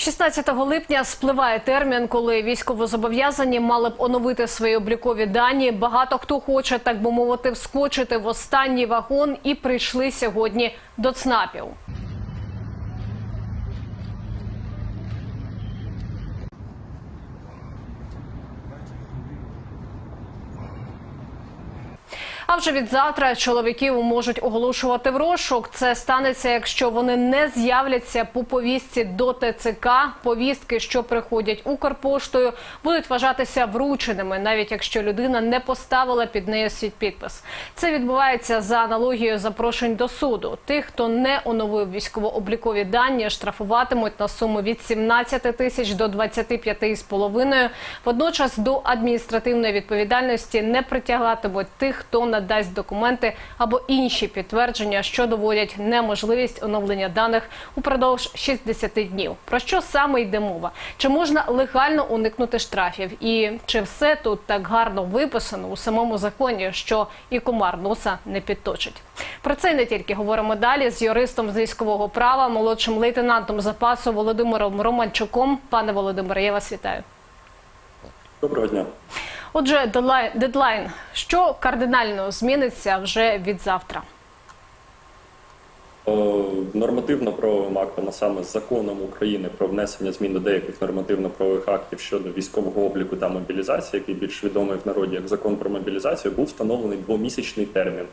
16 липня спливає термін, коли військовозобов'язані мали б оновити свої облікові дані. Багато хто хоче, так би мовити, вскочити в останній вагон і прийшли сьогодні до ЦНАПів. А вже від завтра чоловіків можуть оголошувати в розшук. Це станеться, якщо вони не з'являться по повістці до ТЦК. Повістки, що приходять Укрпоштою, будуть вважатися врученими, навіть якщо людина не поставила під нею свій підпис. Це відбувається за аналогією запрошень до суду. Тих, хто не оновив військово-облікові дані, штрафуватимуть на суму від 17 тисяч до 25,5. Водночас до адміністративної відповідальності не притягатимуть тих, хто надасть документи або інші підтвердження, що доводять неможливість оновлення даних упродовж 60 днів. Про що саме йде мова? Чи можна легально уникнути штрафів? І чи все тут так гарно виписано у самому законі, що і комар носа не підточить? Про це не тільки говоримо далі з юристом з військового права, молодшим лейтенантом запасу Володимиром Романчуком. Пане Володимире, я вас вітаю. Доброго дня. Отже, дедлайн, що кардинально зміниться вже від завтра? Нормативно-правовим актом, а саме законом України про внесення змін до деяких нормативно-правових актів щодо військового обліку та мобілізації, який більш відомий в народі як закон про мобілізацію, був встановлений двомісячний термін,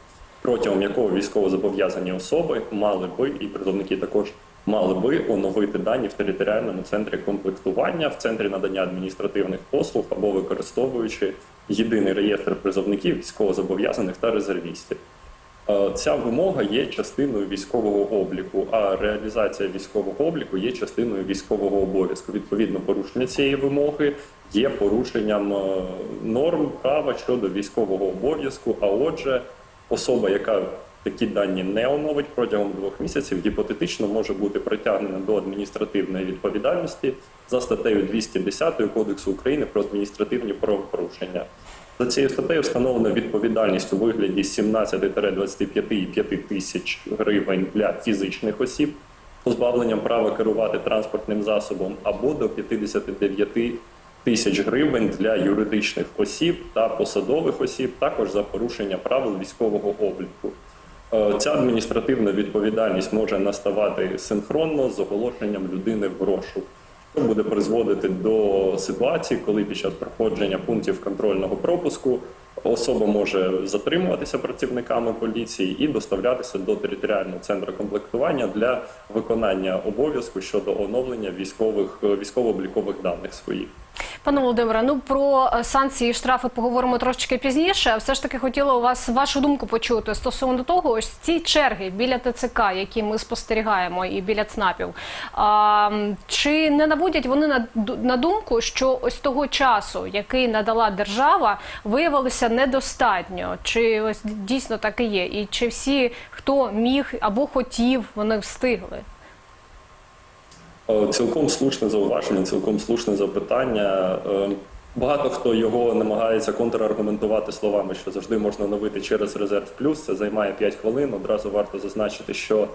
протягом якого військовозобов'язані особи мали би, і призовники також мали би оновити дані в територіальному центрі комплектування, в центрі надання адміністративних послуг або використовуючи єдиний реєстр призовників військовозобов'язаних та резервістів. Е, Ця вимога є частиною військового обліку, а реалізація військового обліку є частиною військового обов'язку. Відповідно, порушення цієї вимоги є порушенням е, норм права щодо військового обов'язку. А отже, особа, яка такі дані не оновить протягом двох місяців, гіпотетично може бути притягнена до адміністративної відповідальності за статтею 210 Кодексу України про адміністративні правопорушення. За цією статтею встановлена відповідальність у вигляді 17-25,5 тисяч гривень для фізичних осіб, позбавленням права керувати транспортним засобом або до 59 тисяч гривень для юридичних осіб та посадових осіб, також за порушення правил військового обліку. Е, Ця адміністративна відповідальність може наставати синхронно з оголошенням людини в розшук. Це буде призводити до ситуації, коли під час проходження пунктів контрольного пропуску особа може затримуватися працівниками поліції і доставлятися до територіального центру комплектування для виконання обов'язку щодо оновлення військових військово-облікових даних своїх. Пане Володимире, ну про е, санкції і штрафи поговоримо трошки пізніше. А Все ж таки хотіла у вас вашу думку почути стосовно того, ось ці черги біля ТЦК, які ми спостерігаємо, і біля ЦНАПів. А, чи не наводять вони на, на думку, що ось того часу, який надала держава, виявилося недостатньо? Чи ось дійсно так і є? І чи всі, хто міг або хотів, вони встигли? Е, Цілком слушне зауваження, цілком слушне запитання. Е, Багато хто його намагається контраргументувати словами, що завжди можна оновити через резерв плюс. Це займає 5 хвилин. Одразу варто зазначити, що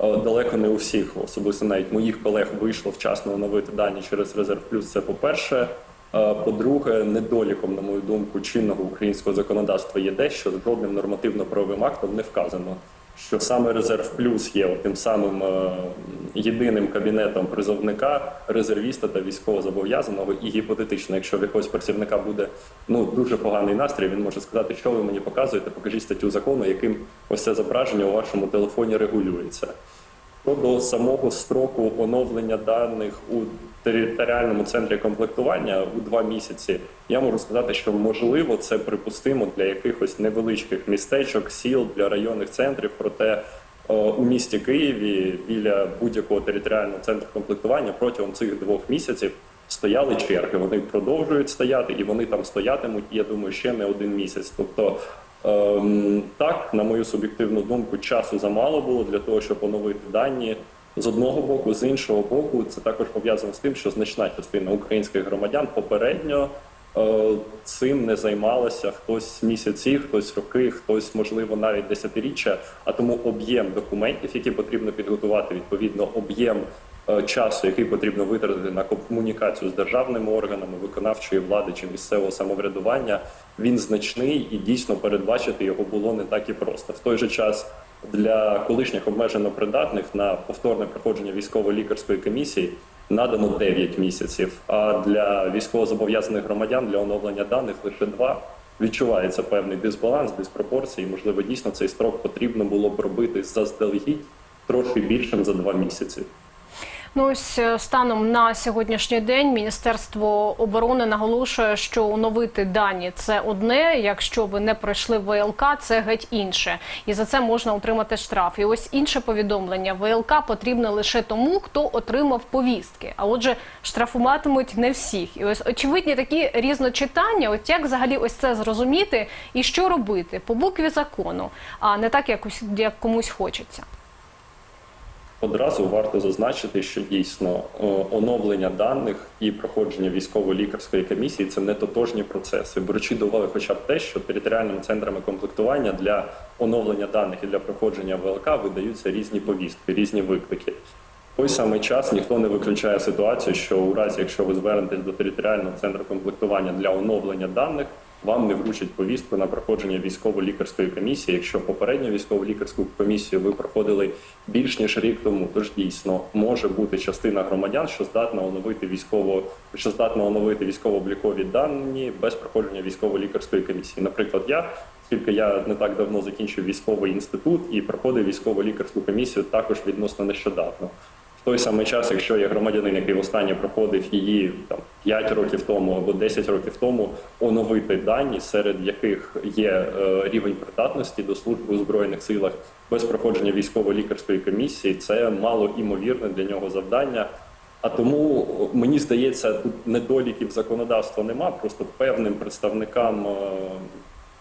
е, далеко не у всіх, особисто навіть моїх колег, вийшло вчасно оновити дані через резерв плюс. Це по-перше. По-друге, недоліком, на мою думку, чинного українського законодавства є те, що жодним нормативно-правовим актом не вказано, що саме резерв плюс є тим самим е, єдиним кабінетом призовника, резервіста та військовозобов'язаного. І гіпотетично, якщо в якогось працівника буде ну дуже поганий настрій, він може сказати, що ви мені показуєте, покажіть статтю закону, яким ось це зображення у вашому телефоні регулюється. Щодо самого строку оновлення даних у територіальному центрі комплектування у два місяці, я можу сказати, що можливо це припустимо для якихось невеличких містечок, сіл для районних центрів. Проте у місті Києві біля будь-якого територіального центру комплектування протягом цих двох місяців стояли черги. Вони продовжують стояти, і вони там стоятимуть. Я думаю, ще не один місяць. Тобто Ем, так, на мою суб'єктивну думку, часу замало було для того, щоб оновити дані з одного боку, з іншого боку, це також пов'язано з тим, що значна частина українських громадян попередньо е, цим не займалася хтось місяці, хтось роки, хтось, можливо, навіть десятиріччя. А тому об'єм документів, які потрібно підготувати, відповідно, об'єм е, часу, який потрібно витратити на комунікацію з державними органами виконавчої влади чи місцевого самоврядування, він значний і дійсно передбачити його було не так і просто. В той же час для колишніх обмежено придатних на повторне проходження військово-лікарської комісії надано 9 місяців. А для військовозобов'язаних громадян для оновлення даних лише 2. Відчувається певний дисбаланс, диспропорції. Можливо, дійсно цей строк потрібно було б робити заздалегідь трохи більшим за 2 місяці. Ну ось е, станом на сьогоднішній день Міністерство оборони наголошує, що оновити дані це одне. Якщо ви не пройшли ВЛК, це геть інше, і за це можна отримати штраф. І ось інше повідомлення: ВЛК потрібно лише тому, хто отримав повістки. А отже, штрафуватимуть не всіх. І ось очевидні такі різночитання. От як взагалі ось це зрозуміти і що робити по букві закону, а не так, як комусь хочеться. Одразу варто зазначити, що дійсно е, оновлення даних і проходження військово-лікарської комісії це не тотожні процеси. Беручи до уваги, хоча б те, що територіальними центрами комплектування для оновлення даних і для проходження ВЛК видаються різні повістки, різні виклики. Той самий час ніхто не виключає ситуацію, що у разі, якщо ви звернетесь до територіального центру комплектування для оновлення даних, вам не вручать повістку на проходження військово-лікарської комісії, якщо попередню військово-лікарську комісію ви проходили більш ніж рік тому. Тож дійсно може бути частина громадян, що здатна оновити військово, що здатна оновити військово-облікові дані без проходження військово-лікарської комісії. Наприклад, я. Оскільки я не так давно закінчив військовий інститут і проходив військово-лікарську комісію також відносно нещодавно. Той самий час, якщо є громадянин, який востаннє проходив її там 5 років тому або 10 років тому, оновити дані, серед яких є е, рівень придатності до служби у збройних силах без проходження військово-лікарської комісії, це мало імовірне для нього завдання. А тому мені здається, тут недоліків законодавства нема. Просто певним представникам е,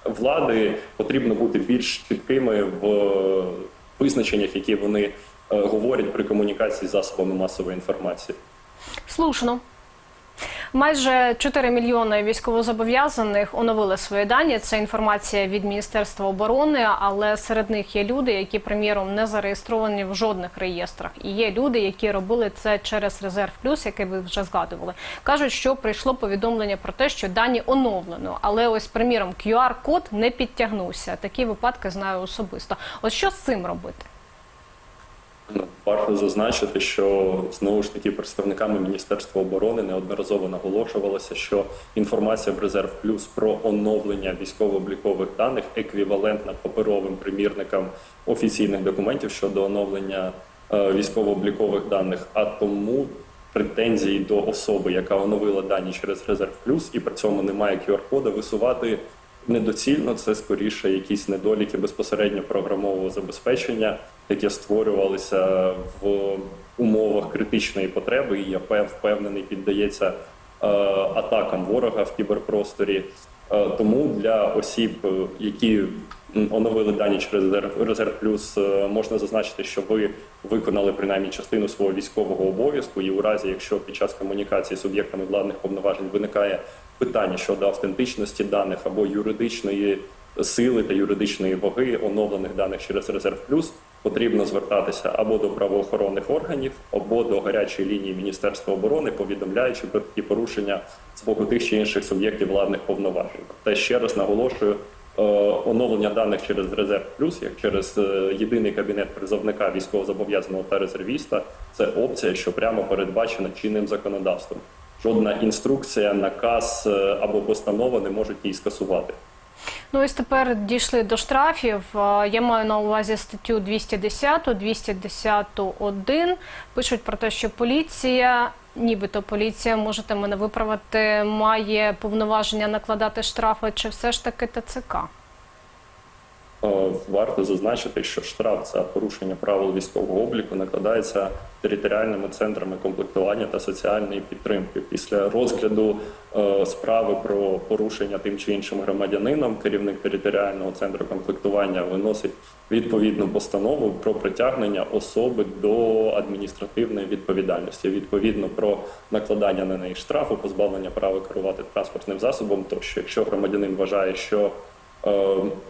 влади потрібно бути більш чіткими в е, визначеннях, які вони говорять при комунікації з засобами масової інформації. Слушно. Майже 4 мільйони військовозобов'язаних оновили свої дані. Це інформація від Міністерства оборони, але серед них є люди, які, приміром, не зареєстровані в жодних реєстрах. І є люди, які робили це через резерв плюс, який ви вже згадували. кажуть, що прийшло повідомлення про те, що дані оновлено. Але ось, приміром, QR-код не підтягнувся. Такі випадки знаю особисто. От що з цим робити? Ну, Варто зазначити, що знову ж таки представниками Міністерства оборони неодноразово наголошувалося, що інформація в резерв плюс про оновлення військово-облікових даних еквівалентна паперовим примірникам офіційних документів щодо оновлення е, військово-облікових даних. А тому претензії до особи, яка оновила дані через резерв плюс, і при цьому немає QR-кода, висувати недоцільно. Це скоріше якісь недоліки безпосередньо програмового забезпечення, яке створювалися в умовах критичної потреби. І я впевнений, піддається е, атакам ворога в кіберпросторі. Е, Тому для осіб, е, які оновили дані через резерв, плюс, е, можна зазначити, що ви виконали принаймні частину свого військового обов'язку, і у разі, якщо під час комунікації з суб'єктами владних повноважень виникає питання щодо автентичності даних або юридичної сили та юридичної ваги оновлених даних через резерв плюс, потрібно звертатися або до правоохоронних органів, або до гарячої лінії Міністерства оборони, повідомляючи про такі порушення з боку тих чи інших суб'єктів владних повноважень. Та ще раз наголошую. Е, Оновлення даних через резерв плюс, як через е, єдиний кабінет призовника військовозобов'язаного та резервіста, це опція, що прямо передбачена чинним законодавством. Жодна інструкція, наказ е, або постанова не можуть її скасувати. Ну ось тепер дійшли до штрафів. Я маю на увазі статтю 210, 210.1. Пишуть про те, що поліція, нібито поліція, можете мене виправити, має повноваження накладати штрафи, чи все ж таки ТЦК? Е, Варто зазначити, що штраф за порушення правил військового обліку накладається територіальними центрами комплектування та соціальної підтримки. Після розгляду е, справи про порушення тим чи іншим громадянином, керівник територіального центру комплектування виносить відповідну постанову про притягнення особи до адміністративної відповідальності, відповідно про накладання на неї штрафу, позбавлення права керувати транспортним засобом. Тощо, якщо громадянин вважає, що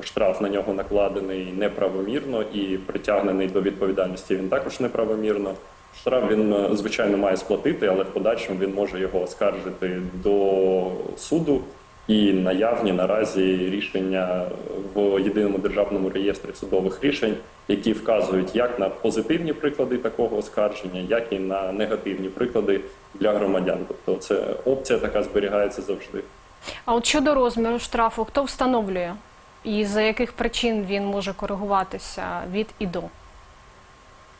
штраф на нього накладений неправомірно і притягнений до відповідальності він також неправомірно. Штраф він е, звичайно має сплатити, але в подальшому він може його оскаржити до суду. І наявні наразі рішення в єдиному державному реєстрі судових рішень, які вказують як на позитивні приклади такого оскарження, як і на негативні приклади для громадян. Тобто, це опція така зберігається завжди. А от щодо розміру штрафу, хто встановлює і за яких причин він може коригуватися від і до?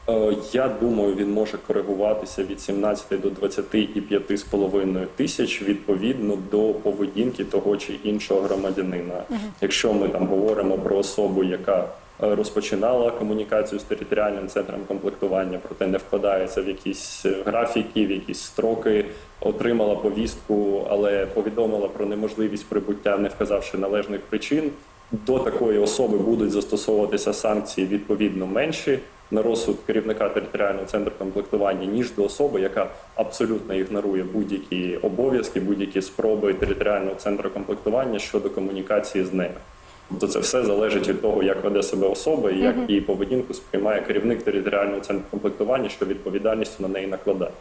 Е, Я думаю, він може коригуватися від 17 до 25,5 тисяч відповідно до поведінки того чи іншого громадянина. Якщо ми там говоримо про особу, яка розпочинала комунікацію з територіальним центром комплектування, проте не вкладається в якісь е, графіки, в якісь строки, отримала повістку, але повідомила про неможливість прибуття, не вказавши належних причин. До такої особи будуть застосовуватися санкції відповідно менші на розсуд керівника територіального центру комплектування, ніж до особи, яка абсолютно ігнорує будь-які обов'язки, будь-які спроби територіального центру комплектування щодо комунікації з нею. Тобто це все залежить від того, як веде себе особа і як її поведінку сприймає керівник територіального центру комплектування, що відповідальністю на неї накладає.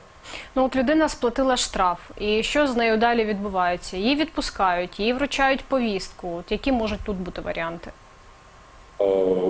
Ну от людина сплатила штраф, і що з нею далі відбувається? Її відпускають, їй вручають повістку. От які можуть тут бути варіанти?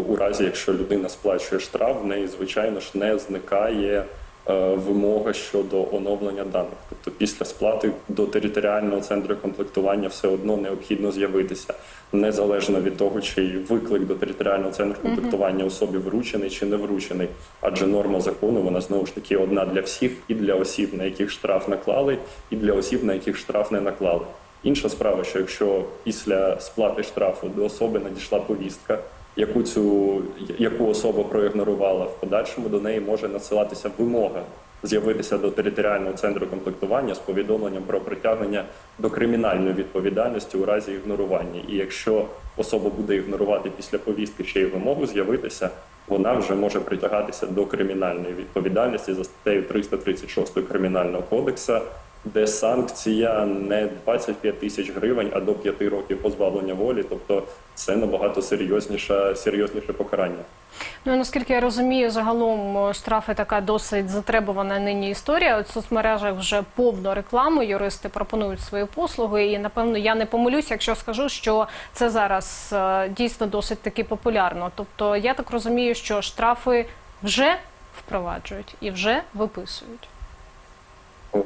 У разі, якщо людина сплачує штраф, в неї звичайно ж не зникає вимога щодо оновлення даних. Тобто після сплати до територіального центру комплектування все одно необхідно з'явитися, незалежно від того, чи виклик до територіального центру комплектування особі вручений чи не вручений. Адже норма закону вона знову ж таки одна для всіх, і для осіб, на яких штраф наклали, і для осіб, на яких штраф не наклали. Інша справа, що якщо після сплати штрафу до особи надійшла повістка, яку цю яку особа проігнорувала в подальшому, до неї може надсилатися вимога з'явитися до територіального центру комплектування з повідомленням про притягнення до кримінальної відповідальності у разі ігнорування. І якщо особа буде ігнорувати після повістки ще й вимогу з'явитися, вона вже може притягатися до кримінальної відповідальності за статтею 336 кримінального кодексу, де санкція не 25 тисяч гривень, а до 5 років позбавлення волі. Тобто це набагато серйозніше, серйозніше покарання. Ну наскільки я розумію, загалом штрафи така досить затребувана нині історія. В соцмережах вже повно реклами. Юристи пропонують свої послуги, і напевно я не помилюсь, якщо скажу, що це зараз е, дійсно досить таки популярно. Тобто, я так розумію, що штрафи вже впроваджують і вже виписують.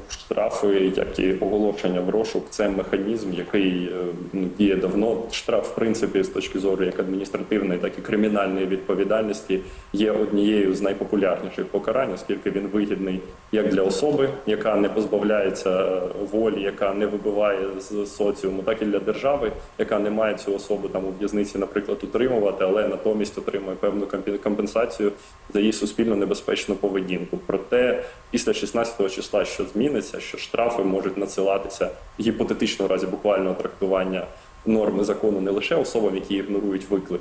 Штрафи, як і оголошення в розшук, це механізм, який е, ну, діє давно. Штраф, в принципі, з точки зору як адміністративної, так і кримінальної відповідальності, є однією з найпопулярніших покарань, оскільки він вигідний як для особи, яка не позбавляється е, волі, яка не вибиває з соціуму, так і для держави, яка не має цю особу там у в'язниці, наприклад, утримувати, але натомість отримує певну компенсацію за її суспільно небезпечну поведінку. Проте після 16 числа, що зміниться, що штрафи можуть надсилатися гіпотетично в разі буквального трактування норми закону не лише особам, які ігнорують виклик,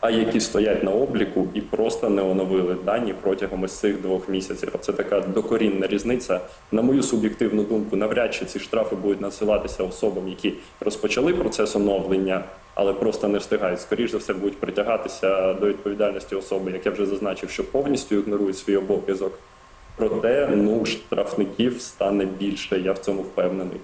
а які стоять на обліку і просто не оновили дані протягом ось цих двох місяців. Це така докорінна різниця. На мою суб'єктивну думку, навряд чи ці штрафи будуть надсилатися особам, які розпочали процес оновлення. Але просто не встигають. Скоріше за все будуть притягатися до відповідальності особи, як я вже зазначив, що повністю ігнорують свій обов'язок. Проте ну штрафників стане більше. Я в цьому впевнений.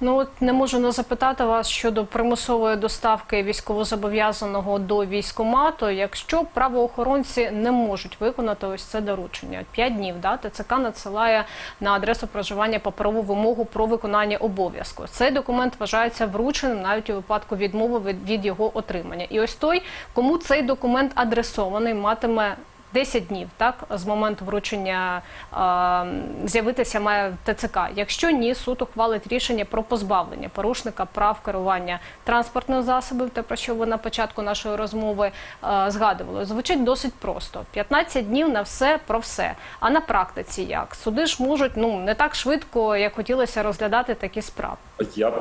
Ну от не можу не запитати вас щодо примусової доставки військовозобов'язаного до військкомату, якщо правоохоронці не можуть виконати ось це доручення. П'ять днів да, ТЦК надсилає на адресу проживання паперову вимогу про виконання обов'язку. Цей документ вважається врученим навіть у випадку відмови від, від його отримання. І ось той, кому цей документ адресований, матиме 10 днів, так з моменту вручення е, з'явитися має ТЦК. Якщо ні, суд ухвалить рішення про позбавлення порушника прав керування транспортних засобів, те про що ви на початку нашої розмови е, згадували. Звучить досить просто: 15 днів на все про все. А на практиці як суди ж можуть ну не так швидко, як хотілося розглядати такі справи. Я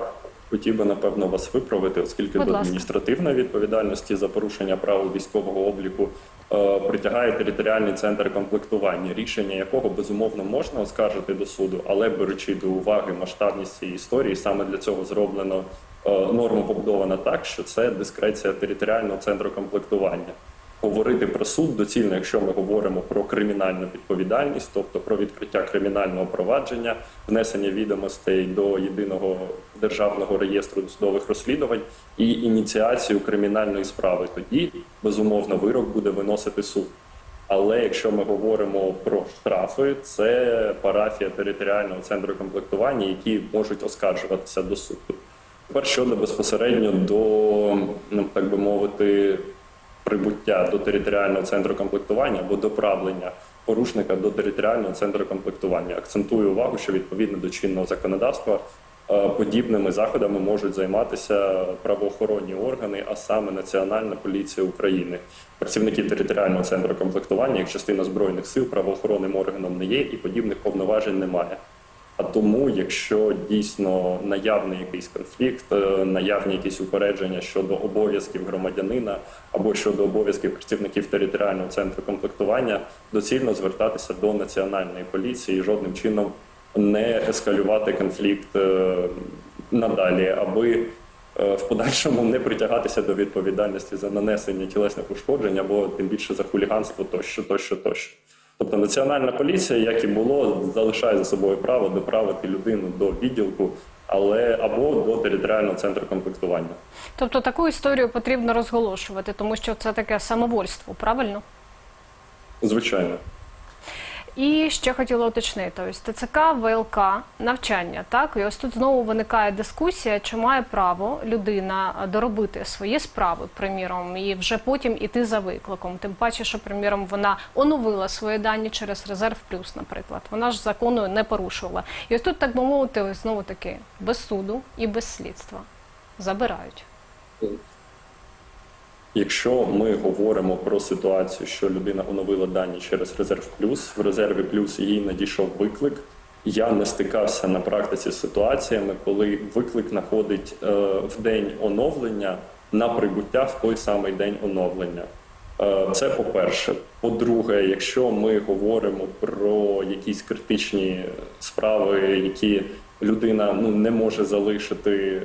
хотів би напевно вас виправити, оскільки Будь до адміністративної відповідальності за порушення правил військового обліку е, притягає територіальний центр комплектування, рішення якого безумовно можна оскаржити до суду, але беручи до уваги масштабність цієї історії, саме для цього зроблено е, норма побудована так, що це дискреція територіального центру комплектування. Говорити про суд доцільно, якщо ми говоримо про кримінальну відповідальність, тобто про відкриття кримінального провадження, внесення відомостей до єдиного державного реєстру досудових розслідувань і ініціацію кримінальної справи. Тоді безумовно вирок буде виносити суд. Але якщо ми говоримо про штрафи, це парафія територіального центру комплектування, які можуть оскаржуватися до суду. Тепер щодо безпосередньо до, ну так би мовити, прибуття до територіального центру комплектування або доправлення порушника до територіального центру комплектування. Акцентую увагу, що відповідно до чинного законодавства е, подібними заходами можуть займатися правоохоронні органи, а саме Національна поліція України. Працівники територіального центру комплектування, як частина збройних сил, правоохоронним органом не є і подібних повноважень немає. А тому, якщо дійсно наявний якийсь конфлікт, е, наявні якісь упередження щодо обов'язків громадянина або щодо обов'язків працівників територіального центру комплектування, доцільно звертатися до національної поліції і жодним чином не ескалювати конфлікт е, надалі, аби е, в подальшому не притягатися до відповідальності за нанесення тілесних ушкоджень або тим більше за хуліганство тощо, тощо, тощо. Тобто національна поліція, як і було, залишає за собою право доправити людину до відділку, але або до територіального центру комплектування. Тобто таку історію потрібно розголошувати, тому що це таке самовольство, правильно? Звичайно. І ще хотіла уточнити: ось ТЦК, ВЛК, навчання. Так, і ось тут знову виникає дискусія, чи має право людина доробити свої справи, приміром, і вже потім іти за викликом. Тим паче, що приміром вона оновила свої дані через резерв плюс, наприклад. Вона ж закону не порушувала. І ось тут, так би мовити, знову таки без суду і без слідства забирають. Якщо ми говоримо про ситуацію, що людина оновила дані через резерв плюс, в резерві плюс їй надійшов виклик. Я не стикався на практиці з ситуаціями, коли виклик знаходить е, в день оновлення на прибуття в той самий день оновлення. Е, Це по-перше. По-друге, якщо ми говоримо про якісь критичні справи, які людина ну не може залишити е,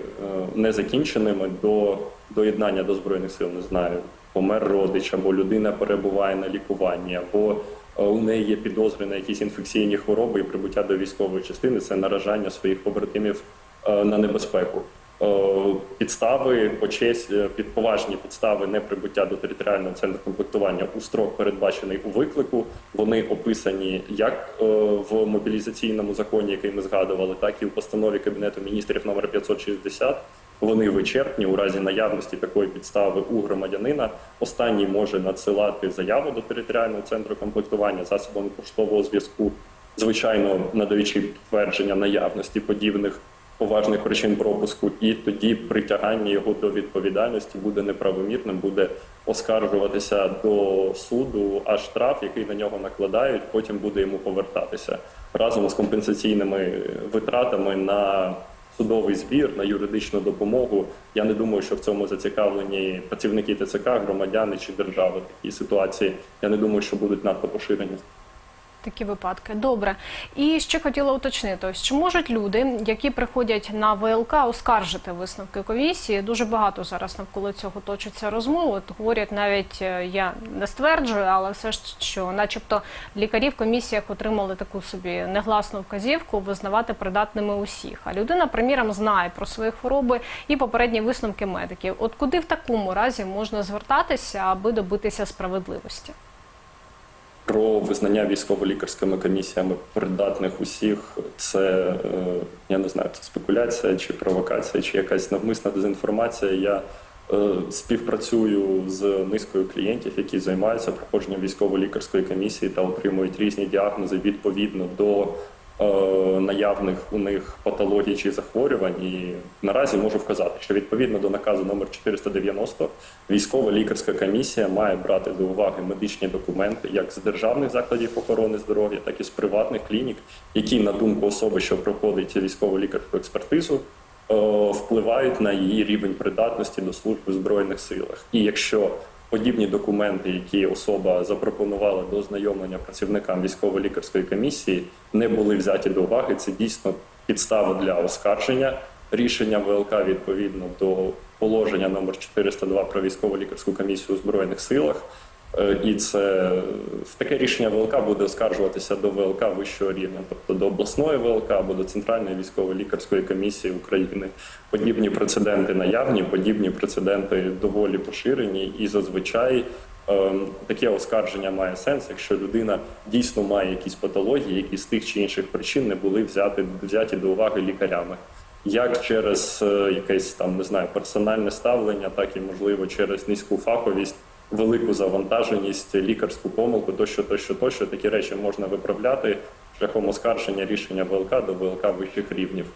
незакінченими до доєднання до збройних сил, не знаю, помер родич, або людина перебуває на лікуванні, або е, у неї є підозри на якісь інфекційні хвороби і прибуття до військової частини це наражання своїх побратимів на небезпеку. Е, Підстави по честь е, під поважні підстави неприбуття до територіального центру комплектування у строк передбачений у виклику. Вони описані як е, в мобілізаційному законі, який ми згадували, так і в постанові кабінету міністрів номер 560. Вони вичерпні у разі наявності такої підстави у громадянина. Останній може надсилати заяву до територіального центру комплектування засобами поштового зв'язку, звичайно надаючи підтвердження наявності подібних поважних причин пропуску, і тоді притягання його до відповідальності буде неправомірним, буде оскаржуватися до суду, а штраф, який на нього накладають, потім буде йому повертатися разом з компенсаційними витратами на судовий збір, на юридичну допомогу. Я не думаю, що в цьому зацікавлені працівники ТЦК, громадяни чи держави. Такі ситуації я не думаю, що будуть надто поширені. Такі випадки. Добре. І ще хотіла уточнити: ось чи можуть люди, які приходять на ВЛК, оскаржити висновки комісії? Дуже багато зараз навколо цього точиться розмов. От говорять, навіть е, я не стверджую, але все ж що, начебто, лікарі в комісіях отримали таку собі негласну вказівку визнавати придатними усіх. А людина, приміром, знає про свої хвороби і попередні висновки медиків. От куди в такому разі можна звертатися, аби добитися справедливості? Про визнання військово-лікарськими комісіями придатних усіх це е, я не знаю, це спекуляція чи провокація, чи якась навмисна дезінформація. Я е, співпрацюю з низкою клієнтів, які займаються проходженням військово-лікарської комісії та отримують різні діагнози відповідно до наявних у них патологій чи захворювань. І наразі можу вказати, що відповідно до наказу номер 490 військова лікарська комісія має брати до уваги медичні документи як з державних закладів охорони здоров'я, так і з приватних клінік, які на думку особи, що проходить військово лікарську експертизу, е, впливають на її рівень придатності до служби в збройних силах. І якщо подібні документи, які особа запропонувала до ознайомлення працівникам військово-лікарської комісії, не були взяті до уваги, це дійсно підстава для оскарження рішення ВЛК відповідно до положення номер 402 про військово-лікарську комісію у збройних силах. Е, І це таке рішення ВЛК буде оскаржуватися до ВЛК вищого рівня, тобто до обласної ВЛК або до Центральної військово-лікарської комісії України. Подібні прецеденти наявні, подібні прецеденти доволі поширені, і зазвичай ем, таке оскарження має сенс, якщо людина дійсно має якісь патології, які з тих чи інших причин не були взяти взяті до уваги лікарями. Як через е, якесь там не знаю персональне ставлення, так і можливо через низьку фаховість, велику завантаженість, лікарську помилку, тощо, тощо, тощо такі речі можна виправляти шляхом оскарження рішення ВЛК до ВЛК вищих рівнів.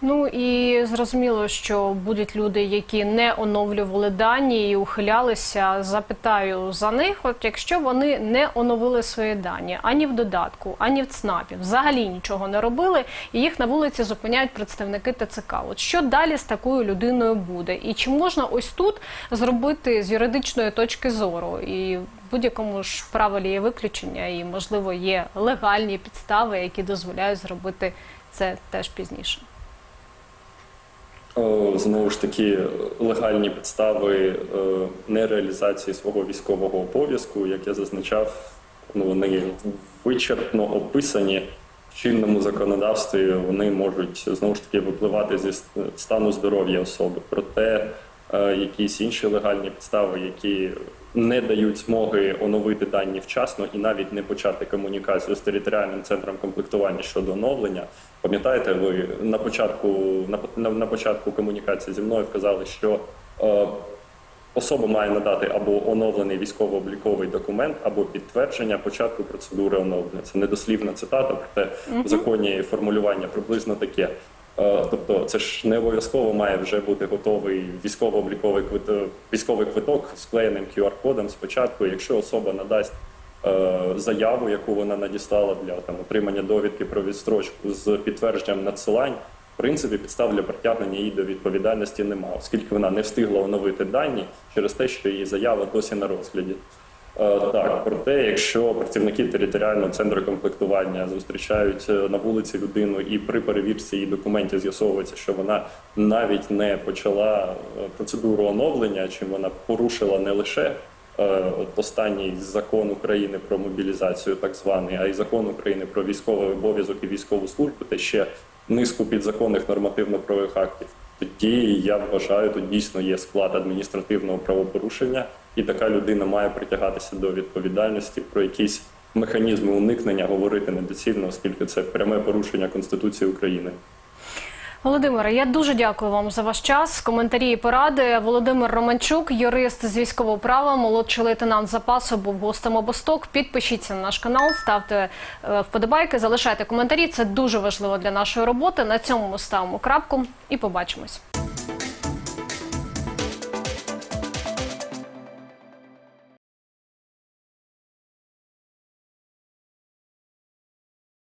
Ну і зрозуміло, що будуть люди, які не оновлювали дані і ухилялися. Запитаю за них. От якщо вони не оновили свої дані ані в додатку, ані в ЦНАПі, взагалі нічого не робили, і їх на вулиці зупиняють представники ТЦК. От що далі з такою людиною буде? І чи можна ось тут зробити з юридичної точки зору? І будь-якому ж правилі є виключення, і можливо є легальні підстави, які дозволяють зробити це теж пізніше. О, Знову ж таки, легальні підстави е, нереалізації свого військового обов'язку, як я зазначав, ну вони вичерпно описані в чинному законодавстві. Вони можуть знову ж таки випливати зі стану здоров'я особи. Проте е, якісь інші легальні підстави, які не дають змоги оновити дані вчасно і навіть не почати комунікацію з територіальним центром комплектування щодо оновлення. Пам'ятаєте, ви на початку на, на, на початку комунікації зі мною вказали, що е, особа має надати або оновлений військово-обліковий документ, або підтвердження початку процедури оновлення. Це недослівна цитата, проте в законі формулювання приблизно таке. Е, Тобто, це ж не обов'язково має вже бути готовий військово-обліковий квиток, військовий квиток з вклеєним QR-кодом спочатку. Якщо особа надасть е, заяву, яку вона надіслала для там отримання довідки про відстрочку з підтвердженням надсилань, в принципі, підстав для притягнення її до відповідальності немає, оскільки вона не встигла оновити дані через те, що її заява досі на розгляді. Е, Так, проте, якщо працівники територіального центру комплектування зустрічають е, на вулиці людину і при перевірці її документів з'ясовується, що вона навіть не почала е, процедуру оновлення, чи вона порушила не лише останній закон України про мобілізацію, так званий, а й закон України про військовий обов'язок і військову службу, та ще низку підзаконних нормативно-правових актів. Тоді я вважаю, тут дійсно є склад адміністративного правопорушення, і така людина має притягатися до відповідальності про якісь механізми уникнення говорити недоцільно, оскільки це пряме порушення Конституції України. Володимире, я дуже дякую вам за ваш час. Коментарі і поради. Володимир Романчук, юрист з військового права, молодший лейтенант запасу, був гостем обосток. Підпишіться на наш канал, ставте е, вподобайки, залишайте коментарі. Це дуже важливо для нашої роботи. На цьому ми ставимо крапку і побачимось.